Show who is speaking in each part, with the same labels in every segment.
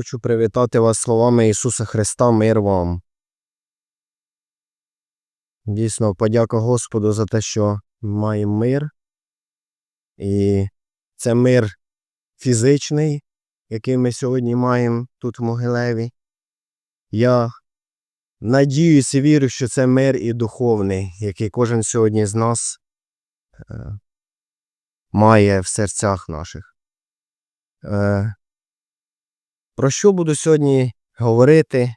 Speaker 1: Хочу привітати вас словами Ісуса Христа, мир вам. Дійсно, подяка Господу за те, що маємо мир. І це мир фізичний, який ми сьогодні маємо тут в Могилеві. Я надіюся і вірю, що це мир і духовний, який кожен сьогодні з нас е, має в серцях наших. Е, про що буду сьогодні говорити?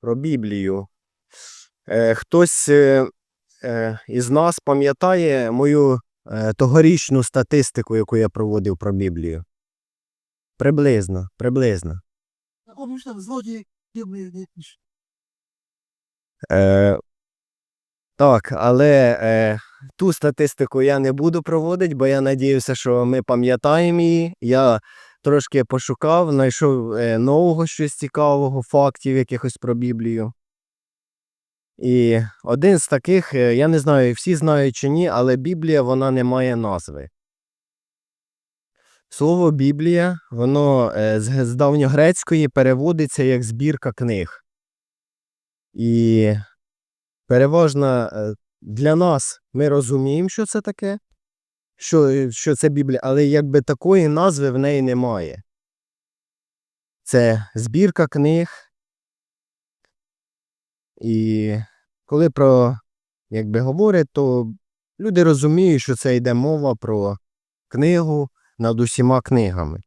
Speaker 1: Про Біблію. Е, хтось е, е, із нас пам'ятає мою е, тогорічну статистику, яку я проводив про Біблію. Приблизно, приблизно. Е, так, але е, ту статистику я не буду проводити, бо я надіюся, що ми пам'ятаємо її. Я трошки пошукав, знайшов е, нового щось цікавого, фактів якихось про Біблію. І один з таких, е, я не знаю, всі знають чи ні, але Біблія вона не має назви. Слово Біблія, воно е, з, давньогрецької переводиться як збірка книг. І переважно для нас ми розуміємо, що це таке, що, що це Біблія, але якби такої назви в неї немає. Це збірка книг. І коли про якби говорять, то люди розуміють, що це йде мова про книгу над усіма книгами.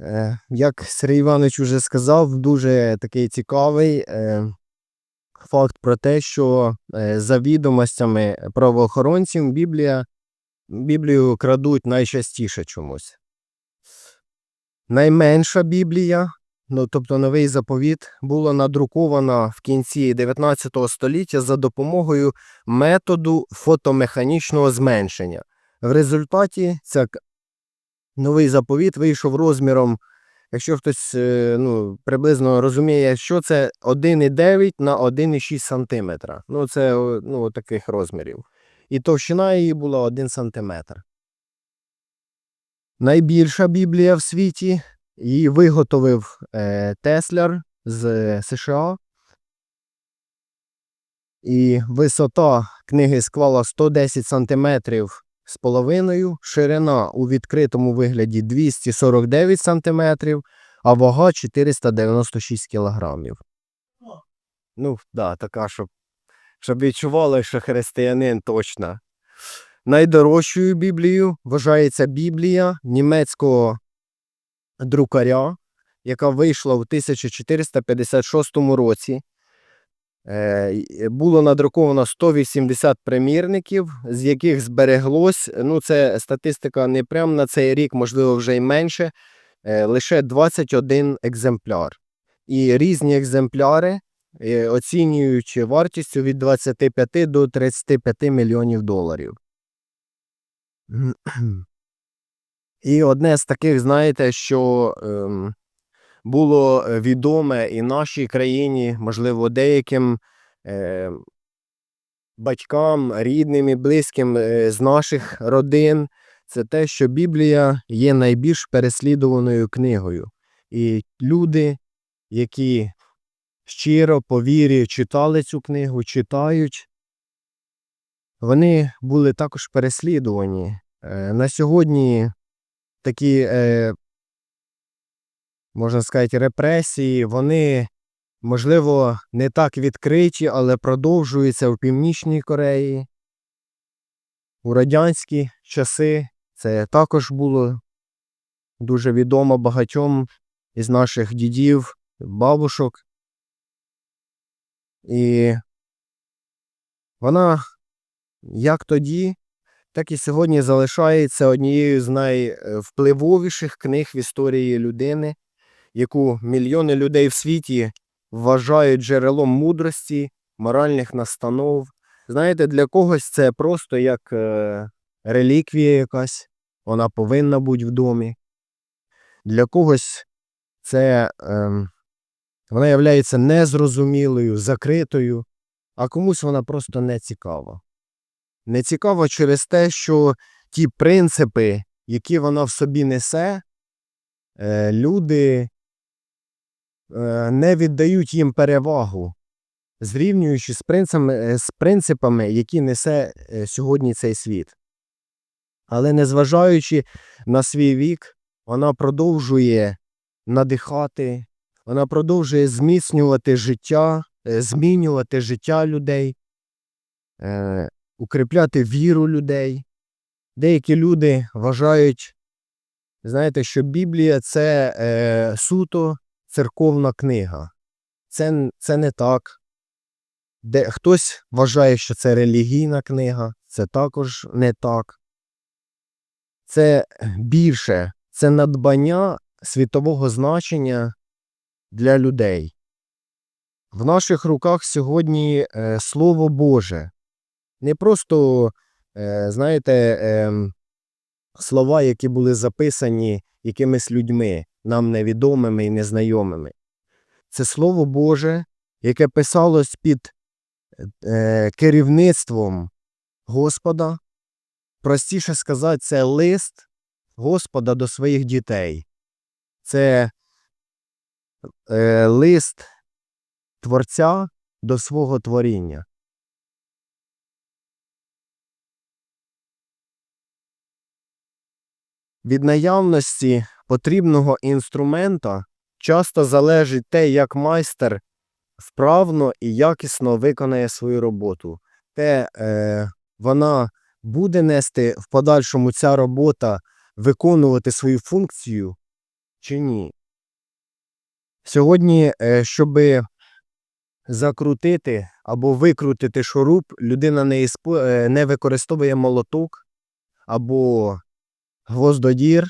Speaker 1: Е, Як Сергій Іванович вже сказав, дуже такий цікавий е, факт про те, що е, за відомостями правоохоронців Біблія, Біблію крадуть найчастіше чомусь. Найменша Біблія, ну тобто новий заповіт, була надрукована в кінці 19 століття за допомогою методу фотомеханічного зменшення. В результаті ця новий заповіт вийшов розміром, якщо хтось е, ну, приблизно розуміє, що це 1,9 на 1,6 см. Ну, це ну, таких розмірів. І товщина її була 1 см. Найбільша Біблія в світі її виготовив е, Тесляр з е, США. І висота книги склала 110 сантиметрів з половиною, ширина у відкритому вигляді 249 сантиметрів, а вага 496 кілограмів. Ну, да, така, щоб, щоб відчували, що християнин точно. Найдорожчою Біблією вважається Біблія німецького друкаря, яка вийшла в 1456 році. Е, Було надруковано 180 примірників, з яких збереглось, ну це статистика не прямо на цей рік, можливо, вже й менше, е, лише 21 екземпляр. І різні екземпляри е, оцінюють вартістю від 25 до 35 мільйонів доларів. І одне з таких, знаєте, що ем, було е, відоме і нашій країні, можливо, деяким е, батькам, рідним і близьким е, з наших родин, це те, що Біблія є найбільш переслідуваною книгою. І люди, які щиро по вірі читали цю книгу, читають, вони були також переслідувані. Е, На сьогодні такі, е, можна сказати, репресії, вони, можливо, не так відкриті, але продовжуються в Північній Кореї. У радянські часи це також було дуже відомо багатьом із наших дідів, бабушок. І вона як тоді, так і сьогодні залишається однією з найвпливовіших книг в історії людини, яку мільйони людей в світі вважають джерелом мудрості, моральних настанов. Знаєте, для когось це просто як е, реліквія якась, вона повинна бути в домі. Для когось це ем, вона є незрозумілою, закритою, а комусь вона просто не цікава. Не цікава через те, що ті принципи, які вона в собі несе, е, люди е, не віддають їм перевагу, зрівнюючи з принципами, е, з принципами, які несе сьогодні цей світ. Але незважаючи на свій вік, вона продовжує надихати, вона продовжує зміцнювати життя, е, змінювати життя людей, е, укріпляти віру людей. Деякі люди вважають, знаєте, що Біблія це е, суто церковна книга. Це, це не так. Де, хтось вважає, що це релігійна книга, це також не так. Це більше, це надбання світового значення для людей. В наших руках сьогодні е, Слово Боже. Не просто, е, знаєте, ем, слова, які були записані якимись людьми, нам невідомими і незнайомими. Це Слово Боже, яке писалось під е, керівництвом Господа. Простіше сказати, це лист Господа до своїх дітей. Це е, лист Творця до свого творіння. Від наявності потрібного інструмента часто залежить те, як майстер вправно і якісно виконає свою роботу. Те е, вона буде нести в подальшому ця робота виконувати свою функцію чи ні. Сьогодні, е, щоб закрутити або викрутити шуруп, людина не, ісп... е, не використовує молоток або гвоздодір,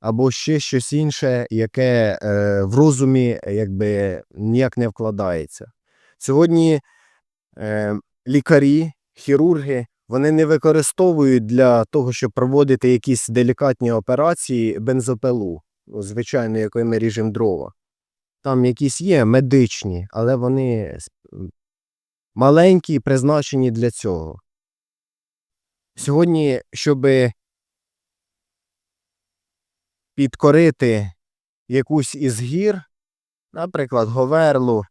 Speaker 1: або ще щось інше, яке е, в розумі якби ніяк не вкладається. Сьогодні лікарі, хірурги, вони не використовують для того, щоб проводити якісь делікатні операції бензопилу, звичайно, якою ми ріжемо дрова. Там якісь є медичні, але вони маленькі і призначені для цього. Сьогодні, щоб підкорити якусь із гір, наприклад, Говерлу,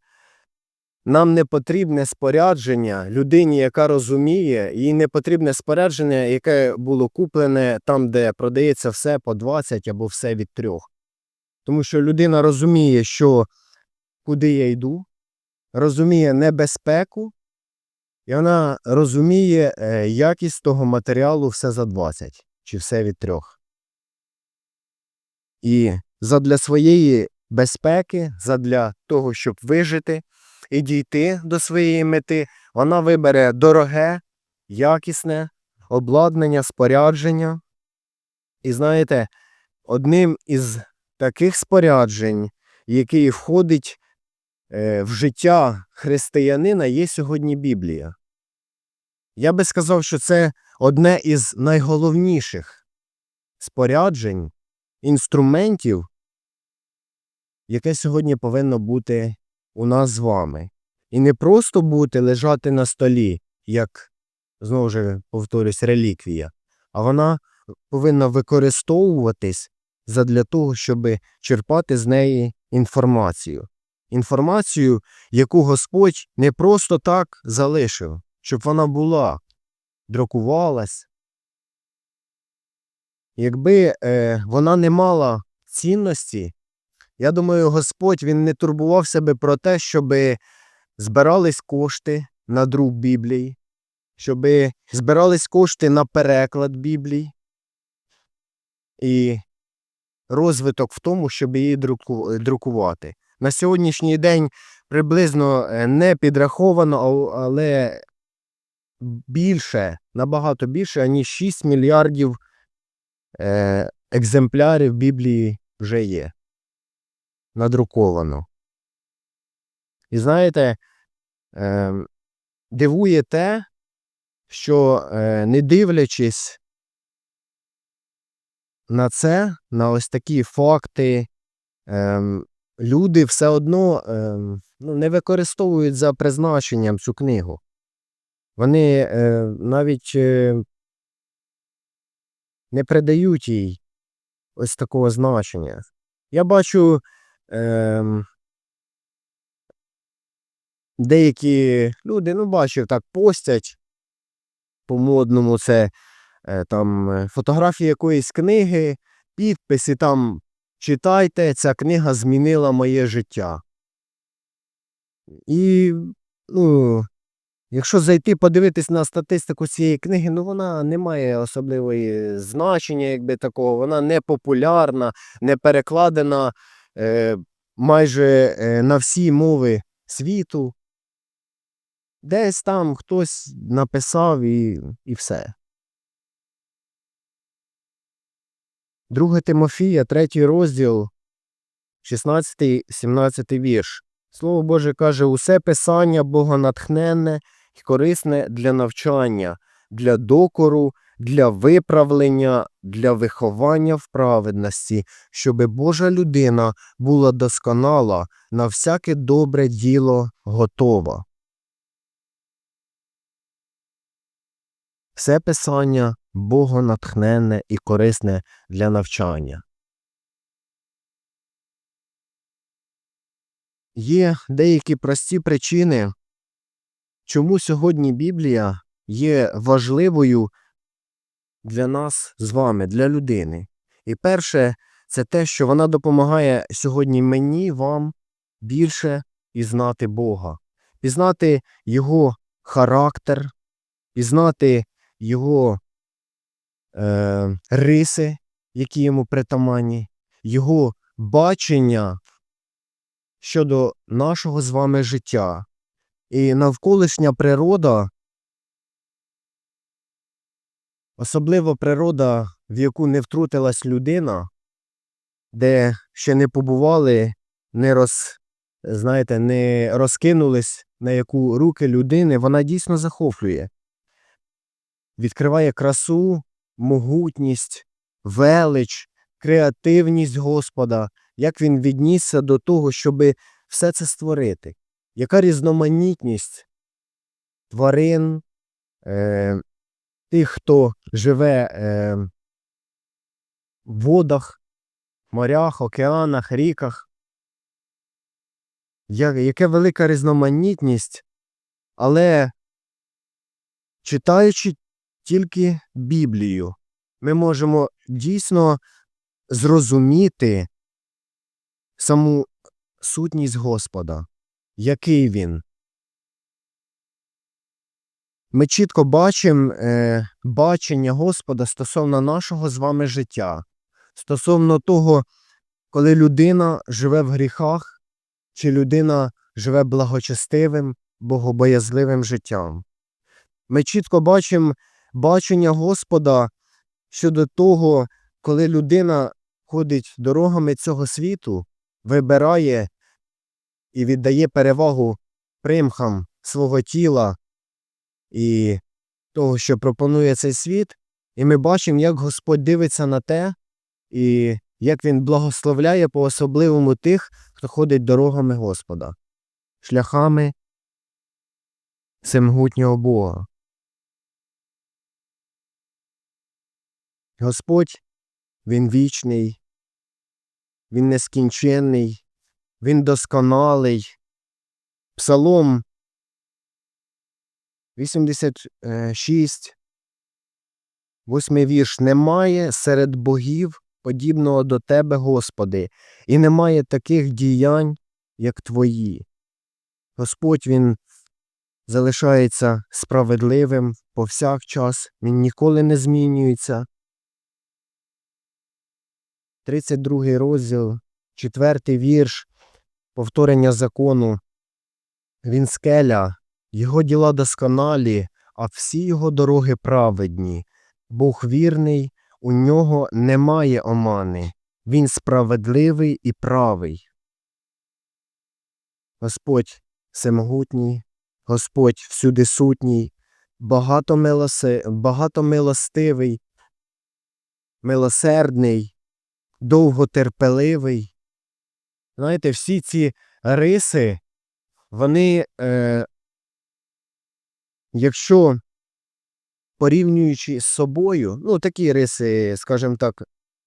Speaker 1: нам не потрібне спорядження людині, яка розуміє, їй не потрібне спорядження, яке було куплене там, де продається все по 20 або все від трьох. Тому що людина розуміє, що куди я йду, розуміє небезпеку, і вона розуміє е, якість того матеріалу все за 20 чи все від трьох. І задля своєї безпеки, задля того, щоб вижити і дійти до своєї мети, вона вибере дороге, якісне обладнання, спорядження. І знаєте, одним із таких споряджень, який входить е, в життя християнина, є сьогодні Біблія. Я би сказав, що це одне із найголовніших споряджень, інструментів, яке сьогодні повинно бути у нас з вами. І не просто бути лежати на столі, як, знову ж повторюсь, реліквія, а вона повинна використовуватись задля того, щоб черпати з неї інформацію. Інформацію, яку Господь не просто так залишив, щоб вона була, друкувалась. Якби е, вона не мала цінності, я думаю, Господь він не турбував себе про те, щоб збирались кошти на друк Біблії, щоб збирались кошти на переклад Біблії і розвиток в тому, щоб її друку- друкувати. На сьогоднішній день приблизно е, не підраховано, але більше, набагато більше, аніж 6 мільярдів е, екземплярів Біблії вже є. Надруковано. І знаєте, е, дивує те, що е, не дивлячись на це, на ось такі факти, ем, люди все одно ем, ну, не використовують за призначенням цю книгу. Вони е, навіть е, не придають їй ось такого значення. Я бачу ем, деякі люди, ну, бачив, так постять по-модному це е, там е, фотографії якоїсь книги, підписи там читайте, ця книга змінила моє життя. І, ну, якщо зайти подивитись на статистику цієї книги, ну вона не має особливої значення, якби такого, вона не популярна, не перекладена е, майже е, на всі мови світу. Десь там хтось написав і, і все. Друге Тимофія, третій розділ, 16-17 вірш. Слово Боже каже, усе писання богонатхненне і корисне для навчання, для докору, для виправлення, для виховання в праведності, щоби Божа людина була досконала, на всяке добре діло готова. Все писання богонатхненне і корисне для навчання. Є деякі прості причини, чому сьогодні Біблія є важливою для нас з вами, для людини. І перше, це те, що вона допомагає сьогодні мені, вам більше пізнати Бога, пізнати Його характер, пізнати Його е, риси, які йому притаманні, Його бачення щодо нашого з вами життя. І навколишня природа, особливо природа, в яку не втрутилась людина, де ще не побували, не роз, знаєте, не розкинулись на яку руки людини, вона дійсно захоплює. Відкриває красу, могутність, велич, креативність Господа, як він віднісся до того, щоб все це створити. Яка різноманітність тварин, е, тих, хто живе е, в водах, морях, океанах, ріках. Я, яка велика різноманітність, але читаючи тільки Біблію, ми можемо дійсно зрозуміти саму сутність Господа, який він. Ми чітко бачимо е, бачення Господа стосовно нашого з вами життя, стосовно того, коли людина живе в гріхах, чи людина живе благочестивим, богобоязливим життям. Ми чітко бачимо бачення Господа щодо того, коли людина ходить дорогами цього світу, вибирає і віддає перевагу примхам свого тіла і того, що пропонує цей світ, і ми бачимо, як Господь дивиться на те, і як Він благословляє по особливому тих, хто ходить дорогами Господа, шляхами всемогутнього Бога. Господь, Він вічний, Він нескінченний, Він досконалий. Псалом 86, восьмий вірш. Немає серед богів подібного до Тебе, Господи, і немає таких діянь, як Твої. Господь Він залишається справедливим повсякчас, Він ніколи не змінюється. 32 розділ, 4 вірш, повторення закону. Він скеля, його діла досконалі, а всі його дороги праведні. Бог вірний, у нього немає омани. Він справедливий і правий. Господь всемогутній, Господь всюди сутній, багато, милостивий, милосердний, довготерпеливий. Знаєте, всі ці риси, вони, е, якщо порівнюючи з собою, ну, такі риси, скажімо так,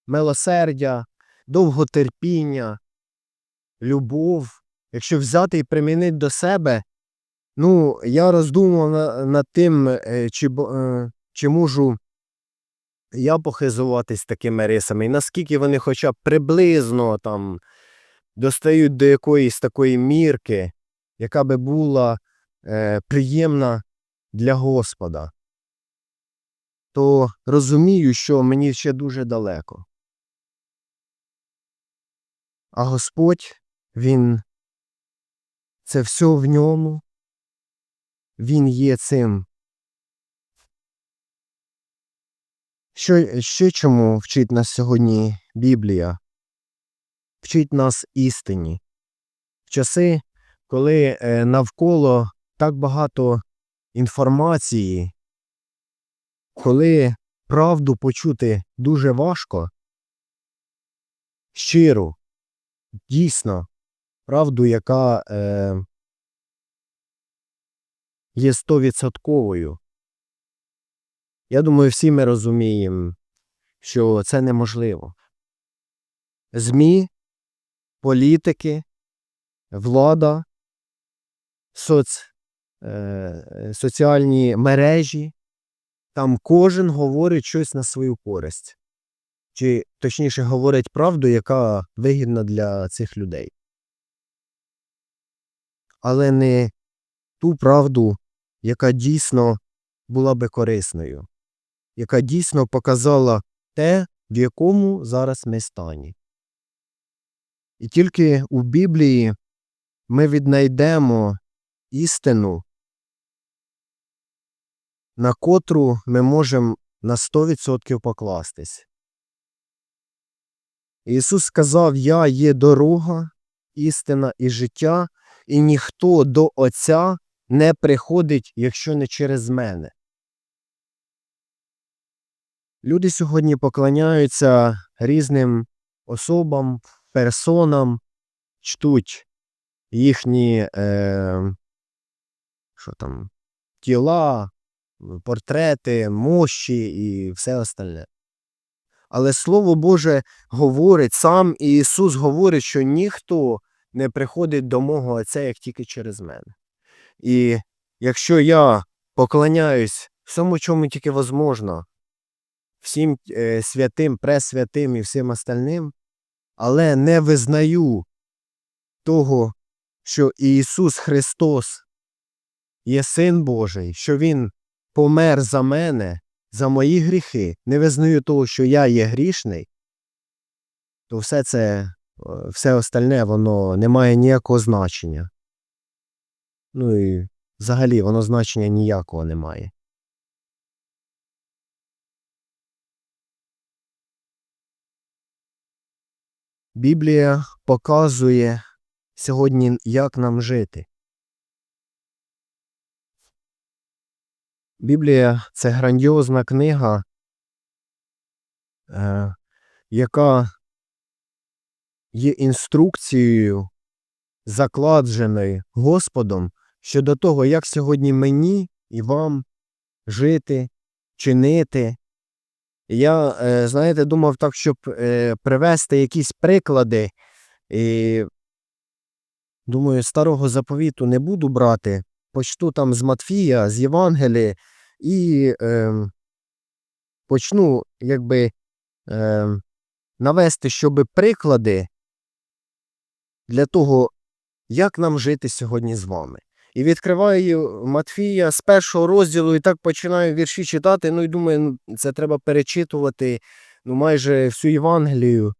Speaker 1: милосердя, довготерпіння, любов. Якщо взяти і примінити до себе, ну, я роздумував на- над тим, е, чи, е, чи можу я похизуватись такими рисами, і наскільки вони хоча б приблизно там достають до якоїсь такої мірки, яка би була е, приємна для Господа, то розумію, що мені ще дуже далеко. А Господь, Він це все в ньому, Він є цим. Що, ще чому вчить нас сьогодні Біблія? Вчить нас істині. В часи, коли е, навколо так багато інформації, коли правду почути дуже важко, щиру, дійсно, правду, яка е, є стовідсотковою. Я думаю, всі ми розуміємо, що це неможливо. ЗМІ, політики, влада, соц, е, соціальні мережі, там кожен говорить щось на свою користь. Чи точніше говорить правду, яка вигідна для цих людей. Але не ту правду, яка дійсно була би корисною, яка дійсно показала те, в якому зараз ми стані. І тільки у Біблії ми віднайдемо істину, на котру ми можемо на 100% покластись. Ісус сказав: Я є дорога, істина і життя, і ніхто до Отця не приходить, якщо не через мене. Люди сьогодні поклоняються різним особам, персонам, чтуть їхні е, що там, тіла, портрети, мощі і все остальне. Але Слово Боже говорить, сам Ісус говорить, що ніхто не приходить до мого Отця, як тільки через мене. І якщо я поклоняюсь всьому, чому тільки возможно, всім е, святим, пресвятим і всім остальним, але не визнаю того, що Ісус Христос є Син Божий, що Він помер за мене, за мої гріхи, не визнаю того, що я є грішний, то все це, все остальне, воно не має ніякого значення. Ну і взагалі воно значення ніякого не має. Біблія показує сьогодні, як нам жити. Біблія це грандіозна книга, е, яка є інструкцією, закладженою Господом щодо того, як сьогодні мені і вам жити, чинити. Я, е, знаєте, думав так, щоб е, привести якісь приклади. І думаю, старого заповіту не буду брати. Почну там з Матфія, з Євангелії і е, почну якби е, навести, щоб приклади для того, як нам жити сьогодні з вами. І відкриваю Матфія з першого розділу і так починаю вірші читати. Ну і думаю, ну, це треба перечитувати ну, майже всю Євангелію.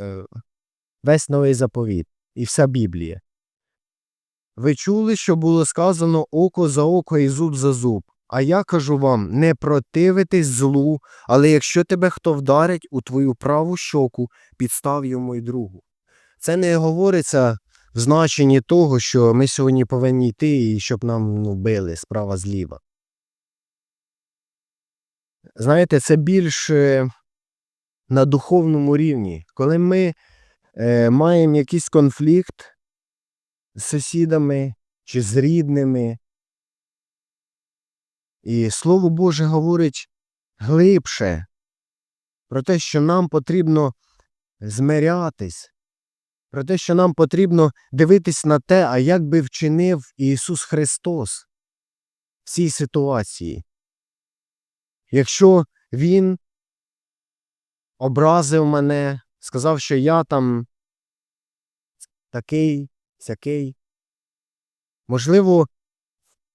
Speaker 1: Е, Весь новий заповіт і вся Біблія. Ви чули, що було сказано око за око і зуб за зуб. А я кажу вам, не противитесь злу, але якщо тебе хто вдарить у твою праву щоку, підстав йому й другу. Це не говориться в значенні того, що ми сьогодні повинні йти і щоб нам ну, били справа зліва. Знаєте, це більше на духовному рівні. Коли ми е, маємо якийсь конфлікт з сусідами чи з рідними, І Слово Боже говорить глибше про те, що нам потрібно змирятись, про те, що нам потрібно дивитись на те, а як би вчинив Ісус Христос в цій ситуації. Якщо Він образив мене, сказав, що я там такий, сякий, можливо,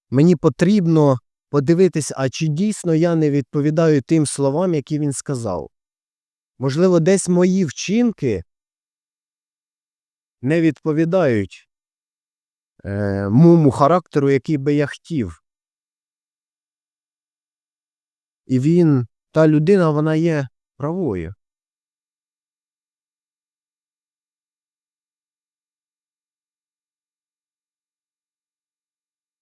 Speaker 1: мені потрібно подивитись, а чи дійсно я не відповідаю тим словам, які він сказав. Можливо, десь мої вчинки не відповідають е, моєму характеру, який би я хотів. І він, та людина, вона є правою.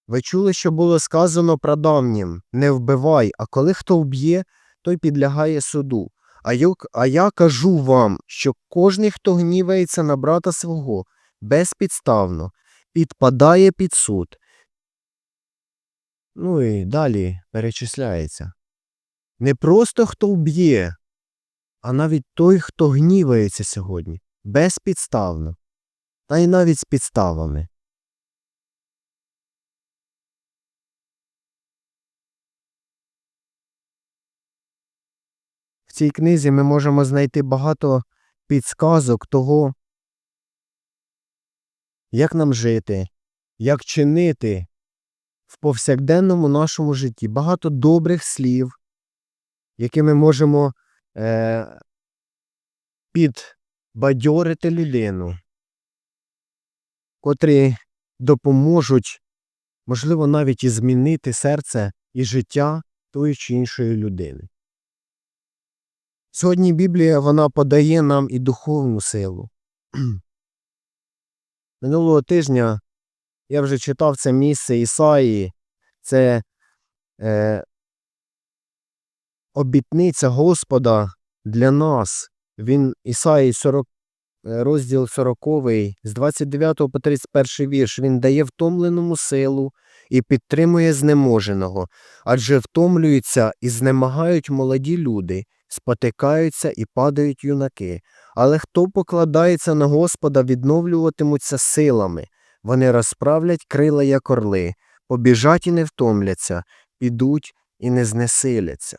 Speaker 1: Ви чули, що було сказано прадавнім не вбивай, а коли хто вб'є, той підлягає суду. А я, а я кажу вам, що кожний, хто гнівається на брата свого безпідставно, підпадає під суд. Ну і далі перечисляється. Не просто хто вб'є, а навіть той, хто гнівається сьогодні, безпідставно, та й навіть з підставами. Цій книзі ми можемо знайти багато підсказок того, як нам жити, як чинити в повсякденному нашому житті. Багато добрих слів, які ми можемо е, підбадьорити людину, котрі допоможуть, можливо, навіть і змінити серце і життя тої чи іншої людини. Сьогодні Біблія вона подає нам і духовну силу. Минулого тижня я вже читав це місце Ісаї, це е, обітниця Господа для нас. Він Ісаї 40, е, розділ 40, з 29 по 31 вірш. Він дає втомленому силу і підтримує знеможеного, адже втомлюються і знемагають молоді люди спотикаються і падають юнаки. Але хто покладається на Господа, відновлюватимуться силами. Вони розправлять крила, як орли, побіжать і не втомляться, підуть і не знесиляться.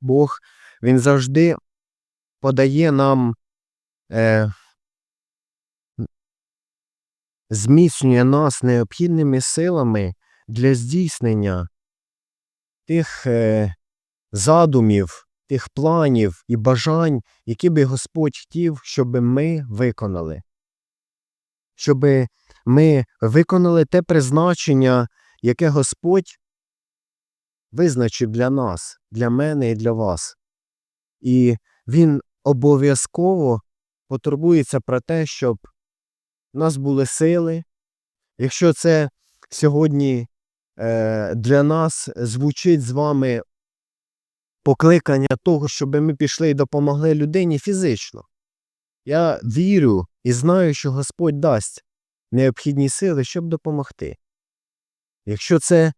Speaker 1: Бог Він завжди подає нам, е, зміцнює нас необхідними силами для здійснення тих е, задумів, тих планів і бажань, які би Господь хотів, щоб ми виконали. Щоб ми виконали те призначення, яке Господь визначив для нас, для мене і для вас. І Він обов'язково потурбується про те, щоб в нас були сили. Якщо це сьогодні е, для нас звучить з вами покликання того, щоб ми пішли і допомогли людині фізично. Я вірю і знаю, що Господь дасть необхідні сили, щоб допомогти. Якщо це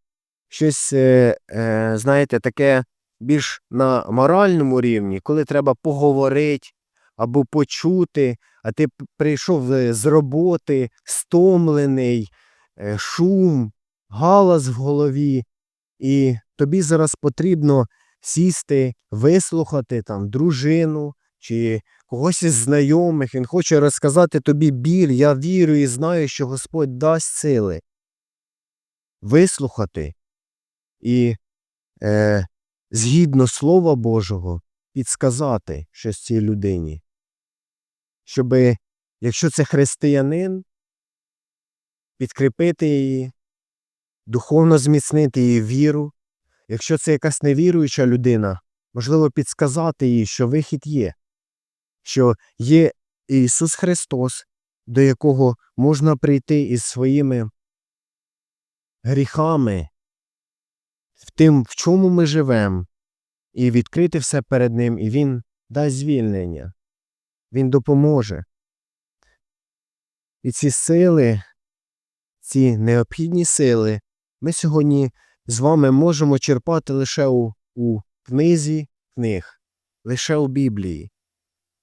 Speaker 1: щось, е, е, знаєте, таке більш на моральному рівні, коли треба поговорити або почути, а ти прийшов е, з роботи, стомлений, е, шум, галас в голові, і тобі зараз потрібно сісти, вислухати там дружину чи когось із знайомих. Він хоче розказати тобі біль. Я вірю і знаю, що Господь дасть сили. Вислухати і е, згідно Слова Божого підсказати щось цій людині. Щоби, якщо це християнин, підкріпити її, духовно зміцнити її віру, Якщо це якась невіруюча людина, можливо, підсказати їй, що вихід є, що є Ісус Христос, до якого можна прийти із своїми гріхами, в тим, в чому ми живемо, і відкрити все перед Ним, і Він дасть звільнення, Він допоможе. І ці сили, ці необхідні сили ми сьогодні з вами можемо черпати лише у, у книзі книг, лише у Біблії.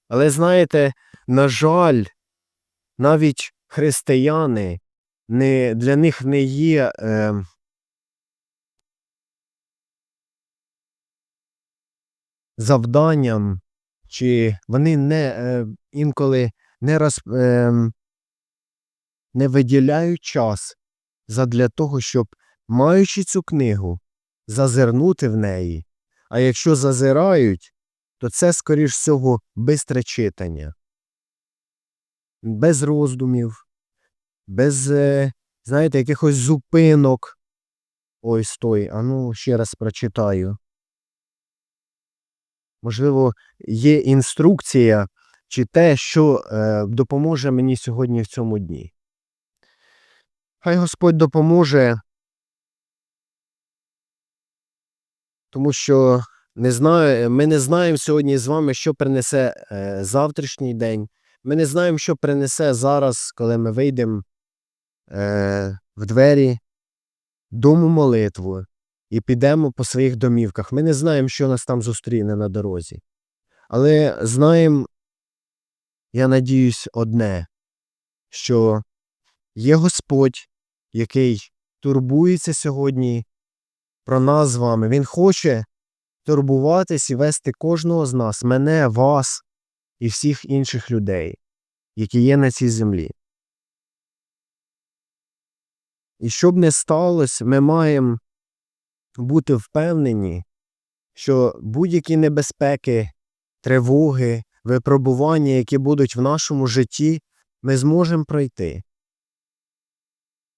Speaker 1: Але знаєте, на жаль, навіть християни не, для них не є е, завданням, чи вони не е, інколи не, роз, е, не виділяють час задля того, щоб, маючи цю книгу, зазирнути в неї. А якщо зазирають, то це, скоріш всього, бистре читання. Без роздумів, без, е, знаєте, якихось зупинок. Ой, стой, а ну ще раз прочитаю. Можливо, є інструкція чи те, що е, допоможе мені сьогодні в цьому дні. Хай Господь допоможе, тому що не знаю, ми не знаємо сьогодні з вами, що принесе е, завтрашній день. Ми не знаємо, що принесе зараз, коли ми вийдемо е, в двері дому молитву і підемо по своїх домівках. Ми не знаємо, що нас там зустріне на дорозі. Але знаємо, я надіюсь, одне, що є Господь, який турбується сьогодні про нас з вами. Він хоче турбуватись і вести кожного з нас, мене, вас і всіх інших людей, які є на цій землі. І щоб не сталося, ми маємо бути впевнені, що будь-які небезпеки, тривоги, випробування, які будуть в нашому житті, ми зможемо пройти.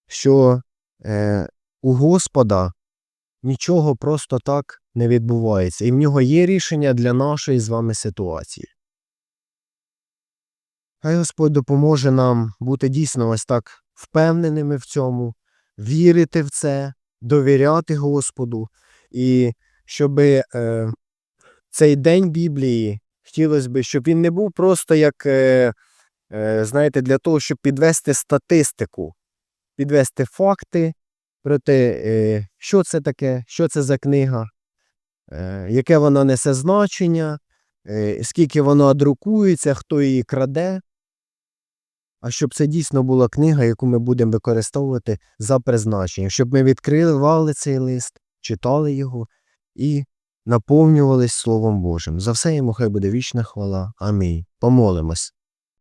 Speaker 1: Що е, у Господа нічого просто так не відбувається, і в нього є рішення для нашої з вами ситуації. Хай Господь допоможе нам бути дійсно ось так впевненими в цьому, вірити в це, довіряти Господу, і щоб е, цей день Біблії хотілося б, щоб він не був просто як, е, е, знаєте, для того, щоб підвести статистику, підвести факти про те, е, що це таке, що це за книга, е, яке вона несе значення, е, скільки вона друкується, хто її краде. А щоб це дійсно була книга, яку ми будемо використовувати за призначенням, щоб ми відкривали цей лист, читали його і наповнювались Словом Божим. За все йому хай буде вічна хвала. Амінь. Помолимось.